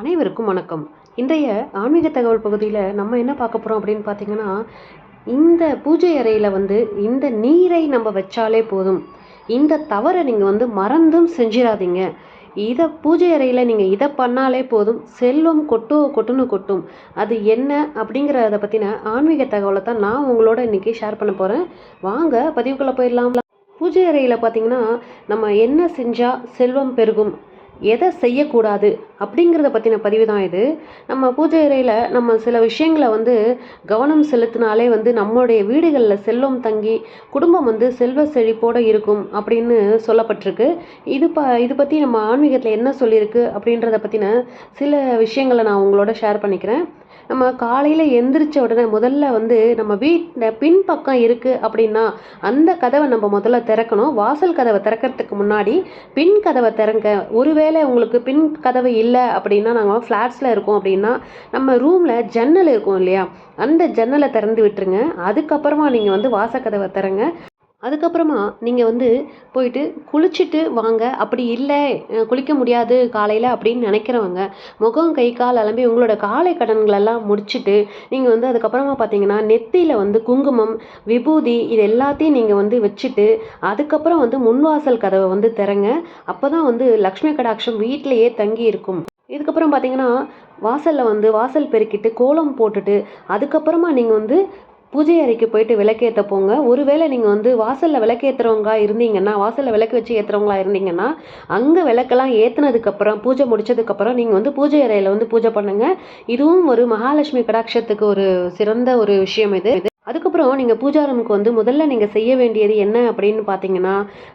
அனைவருக்கும் வணக்கம். இன்றைய ஆன்மீக தகவல் பகுதியில் நம்ம என்ன பார்க்க போகிறோம் அப்படின்னு பார்த்தீங்கன்னா இந்த பூஜை அறையில் வந்து இந்த நீரை நம்ம வச்சாலே போதும். இந்த தவறை நீங்கள் வந்து மறந்தும் செஞ்சிடாதீங்க இதை பூஜை அறையில் நீங்கள் இதை பண்ணாலே போதும். செல்வம் கொட்டோ கொட்டுன்னு கொட்டும். அது என்ன அப்படிங்கிறத பற்றின ஆன்மீக தகவலை தான் நான் உங்களோட இன்றைக்கி ஷேர் பண்ண போகிறேன் வாங்க பதிவுக்குள்ளே போயிடலாம். பூஜை அறையில் பார்த்தீங்கன்னா நம்ம என்ன செஞ்சால் செல்வம் பெருகும்? எதை செய்யக்கூடாது? அப்படிங்கிறத பற்றின பதிவு தான் இது. நம்ம பூஜை அறையில் நம்ம சில விஷயங்களை வந்து கவனம் செலுத்தினாலே வந்து நம்மளுடைய வீடுகளில் செல்வம் தங்கி குடும்பம் வந்து செல்வ செழிப்போடு இருக்கும் அப்படின்னு சொல்லப்பட்டிருக்கு. இது ப இது பற்றி நம்ம ஆன்மீகத்தில் என்ன சொல்லியிருக்கு அப்படின்றத பற்றின சில விஷயங்களை நான் உங்களோட ஷேர் பண்ணிக்கிறேன். நம்ம காலையில் எந்திரிச்ச உடனே முதல்ல வந்து நம்ம வீட்டில் பின்பக்கம் இருக்குது அப்படின்னா அந்த கதவை நம்ம முதல்ல திறக்கணும். வாசல் கதவை திறக்கிறதுக்கு முன்னாடி பின் கதவை திறங்க. ஒருவேளை உங்களுக்கு பின் கதவு இல்லை இல்லை அப்படின்னா நாங்கள் ஃப்ளாட்ஸில் இருக்கோம் அப்படின்னா நம்ம ரூமில் ஜன்னல் இருக்கும் இல்லையா? அந்த ஜன்னலை திறந்து விட்டுருங்க. அதுக்கப்புறமா நீங்கள் வந்து வாசக்கதவை திறங்க. அதுக்கப்புறமா நீங்கள் வந்து போயிட்டு குளிச்சுட்டு வாங்க. அப்படி இல்லை குளிக்க முடியாது காலையில் அப்படின்னு நினைக்கிறவங்க முகம் கை கால் அலம்பி உங்களோட காலை கடன்களெல்லாம் முடிச்சுட்டு நீங்கள் வந்து அதுக்கப்புறமா பார்த்தீங்கன்னா நெத்தியில் வந்து குங்குமம் விபூதி இது எல்லாத்தையும் நீங்கள் வந்து வச்சுட்டு அதுக்கப்புறம் வந்து முன்வாசல் கதவை வந்து திறங்க அப்போ தான் வந்து லக்ஷ்மி கடாட்சம் வீட்டிலையே தங்கி இருக்கும். இதுக்கப்புறம் பார்த்தீங்கன்னா வாசலில் வந்து வாசல் பெருக்கிட்டு கோலம் போட்டுட்டு அதுக்கப்புறமா நீங்கள் வந்து பூஜை அறைக்கு போயிட்டு விளக்கேற்ற போங்க. ஒருவேளை நீங்கள் வந்து வாசலில் விளக்கேற்றுறவங்க இருந்தீங்கன்னா வாசலில் விளக்கு வச்சு ஏற்றுறவங்களா இருந்தீங்கன்னா அங்கே விளக்கெல்லாம் ஏற்றுனதுக்கப்புறம் பூஜை முடிச்சதுக்கப்புறம் நீங்கள் வந்து பூஜை அறையில் வந்து பூஜை பண்ணுங்கள் இதுவும் ஒரு மகாலட்சுமி கடாட்சத்துக்கு ஒரு சிறந்த ஒரு விஷயம் இது. அதுக்கப்புறம் நீங்கள் பூஜா ரூமுக்கு வந்து முதல்ல நீங்கள் செய்ய வேண்டியது என்ன அப்படின்னு பார்த்தீங்கன்னா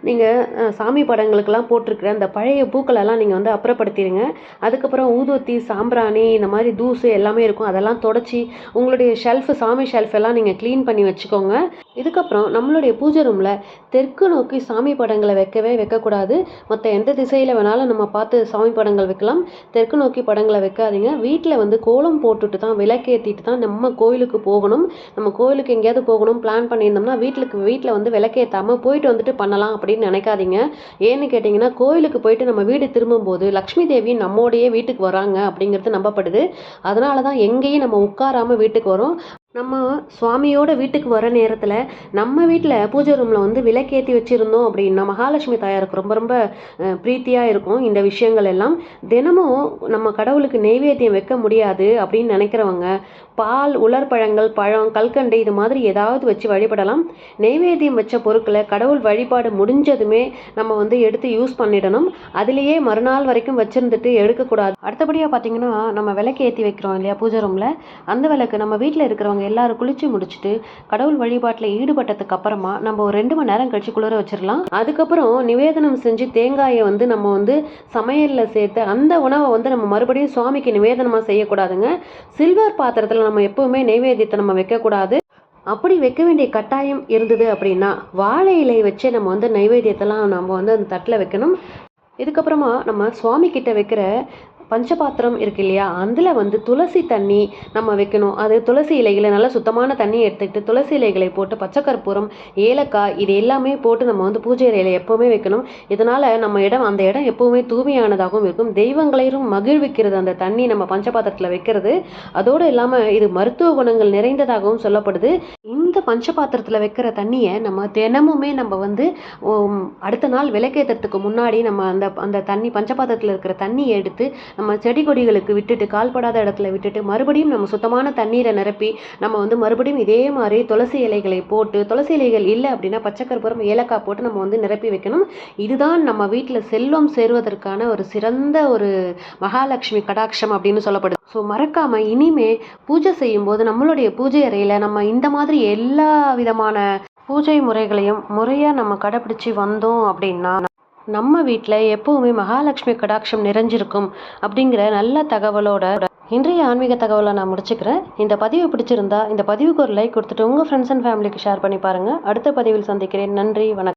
நீங்கள் சாமி படங்களுக்கெல்லாம் போட்டிருக்கிற அந்த பழைய பூக்களெல்லாம் நீங்கள் வந்து அப்புறப்படுத்திடுங்க அதுக்கப்புறம் ஊதுவத்தி சாம்பிராணி இந்த மாதிரி தூசு எல்லாமே இருக்கும். அதெல்லாம் தொடச்சி உங்களுடைய ஷெல்ஃபு சாமி ஷெல்ஃப் எல்லாம் நீங்கள் க்ளீன் பண்ணி வச்சுக்கோங்க. இதுக்கப்புறம் நம்மளுடைய பூஜை ரூமில் தெற்கு நோக்கி சாமி படங்களை வைக்கவே வைக்கக்கூடாது. மற்ற எந்த திசையில் வேணாலும் நம்ம பார்த்து சாமி படங்கள் வைக்கலாம். தெற்கு நோக்கி படங்களை வைக்காதீங்க. வீட்டில் வந்து கோலம் போட்டுட்டு தான் விளக்கேற்றிட்டு தான் நம்ம கோயிலுக்கு போகணும். நம்ம கோயிலுக்கு எங்கேயாவது போகணும் பிளான் பண்ணியிருந்தோம்னா வீட்டுக்கு வீட்டில் வந்து விளக்கேற்றாமல் போயிட்டு வந்துட்டு பண்ணலாம் அப்படின்னு நினைக்காதீங்க. ஏன்னு கேட்டிங்கன்னா கோயிலுக்கு போயிட்டு நம்ம வீடு திரும்பும்போது லக்ஷ்மி தேவி நம்மோடையே வீட்டுக்கு வராங்க அப்படிங்கிறது நம்பப்படுது. அதனால தான் எங்கேயும் நம்ம உட்காராமல் வீட்டுக்கு வரோம். நம்ம சுவாமியோட வீட்டுக்கு வர நேரத்தில் நம்ம வீட்டில் பூஜை ரூமில் வந்து விளக்கேற்றி வச்சுருந்தோம் அப்படின்னா மகாலட்சுமி தாயாருக்கு ரொம்ப ரொம்ப பிரீத்தியாக இருக்கும். இந்த விஷயங்கள் எல்லாம் தினமும் நம்ம கடவுளுக்கு நெய்வேத்தியம் வைக்க முடியாது அப்படின்னு நினைக்கிறவங்க பால் உலர்பழங்கள் பழம் கல்கண்டு இது மாதிரி ஏதாவது வச்சு வழிபடலாம். நெய்வேத்தியம் வச்ச பொருட்களை கடவுள் வழிபாடு முடிஞ்சதுமே நம்ம வந்து எடுத்து யூஸ் பண்ணிடணும். அதுலேயே மறுநாள் வரைக்கும் வச்சுருந்துட்டு எடுக்கக்கூடாது. அடுத்தபடியாக பார்த்தீங்கன்னா நம்ம விளக்கு ஏற்றி வைக்கிறோம் இல்லையா பூஜை ரூமில் அந்த விளக்கு நம்ம வீட்டில் இருக்கிறவங்க எல்லாரும் குளிச்சு முடிச்சுட்டு கடவுள் வழிபாட்டில் ஈடுபட்டதுக்கு அப்புறமா நம்ம ஒரு ரெண்டு மணி நேரம் கழிச்சு குளிர வச்சிடலாம் அதுக்கப்புறம் நிவேதனம் செஞ்சு தேங்காயை வந்து நம்ம வந்து சமையலில் சேர்த்து அந்த உணவை வந்து நம்ம மறுபடியும் சுவாமிக்கு நிவேதனமாக செய்யக்கூடாதுங்க. சில்வர் பாத்திரத்தில் நம்ம எப்பவுமே நைவேத்தியத்தை நம்ம வைக்கக்கூடாது அப்படி வைக்க வேண்டிய கட்டாயம் இருந்தது அப்படின்னா வாழை இலை வச்சு நம்ம வந்து நைவேத்தியத்தெல்லாம் நம்ம வந்து அந்த தட்டில் வைக்கணும். இதுக்கப்புறமா நம்ம சுவாமி கிட்ட வைக்கிற பஞ்சபாத்திரம் இருக்கு இல்லையா? அதில் வந்து துளசி தண்ணி நம்ம வைக்கணும். அது துளசி இலைகளை நல்லா சுத்தமான தண்ணி எடுத்துக்கிட்டு துளசி இலைகளை போட்டு பச்சை கற்பூரம் ஏலக்காய் இது எல்லாமே போட்டு நம்ம வந்து பூஜை இலையில எப்போவுமே வைக்கணும். இதனால் நம்ம இடம் அந்த இடம் எப்போவுமே தூய்மையானதாகவும் இருக்கும். தெய்வங்களையும் மகிழ்விக்கிறது அந்த தண்ணி நம்ம பஞ்சபாத்திரத்தில் வைக்கிறது. அதோடு இல்லாமல் இது மருத்துவ குணங்கள் நிறைந்ததாகவும் சொல்லப்படுது. இந்த பஞ்சபாத்திரத்தில் வைக்கிற தண்ணியை நம்ம தினமுமே நம்ம வந்து அடுத்த நாள் விளக்கேற்றுறதுக்கு முன்னாடி நம்ம அந்த அந்த தண்ணி பஞ்சபாத்திரத்தில் இருக்கிற தண்ணியை எடுத்து நம்ம செடி கொடிகளுக்கு விட்டுட்டு கால்படாத இடத்துல விட்டுட்டு மறுபடியும் நம்ம சுத்தமான தண்ணீரை நிரப்பி நம்ம வந்து மறுபடியும் இதே மாதிரி துளசி இலைகளை போட்டு துளசி இலைகள் இல்லை அப்படின்னா பச்சைக்கற்பூரம் ஏலக்காய் போட்டு நம்ம வந்து நிரப்பி வைக்கணும். இதுதான் நம்ம வீட்டில் செல்வம் சேருவதற்கான ஒரு சிறந்த ஒரு மகாலட்சுமி கடாட்சம் அப்படின்னு சொல்லப்படுது. ஸோ மறக்காமல் இனிமே பூஜை செய்யும்போது நம்மளுடைய பூஜை அறையில் நம்ம இந்த மாதிரி எல்லா விதமான பூஜை முறைகளையும் முறையாக நம்ம கடைப்பிடிச்சி வந்தோம் அப்படின்னா நம்ம வீட்டில் எப்போவுமே மகாலட்சுமி கடாட்சம் நிறைஞ்சிருக்கும் அப்படிங்கிற நல்ல தகவலோட இன்றைய ஆன்மீக தகவலை நான் முடிச்சுக்கிறேன். இந்த பதிவு பிடிச்சிருந்தா இந்த பதிவுக்கு ஒரு லைக் கொடுத்துட்டு உங்கள் ஃப்ரெண்ட்ஸ் அண்ட் ஃபேமிலிக்கு ஷேர் பண்ணி பாருங்கள் அடுத்த பதிவில் சந்திக்கிறேன். நன்றி வணக்கம்.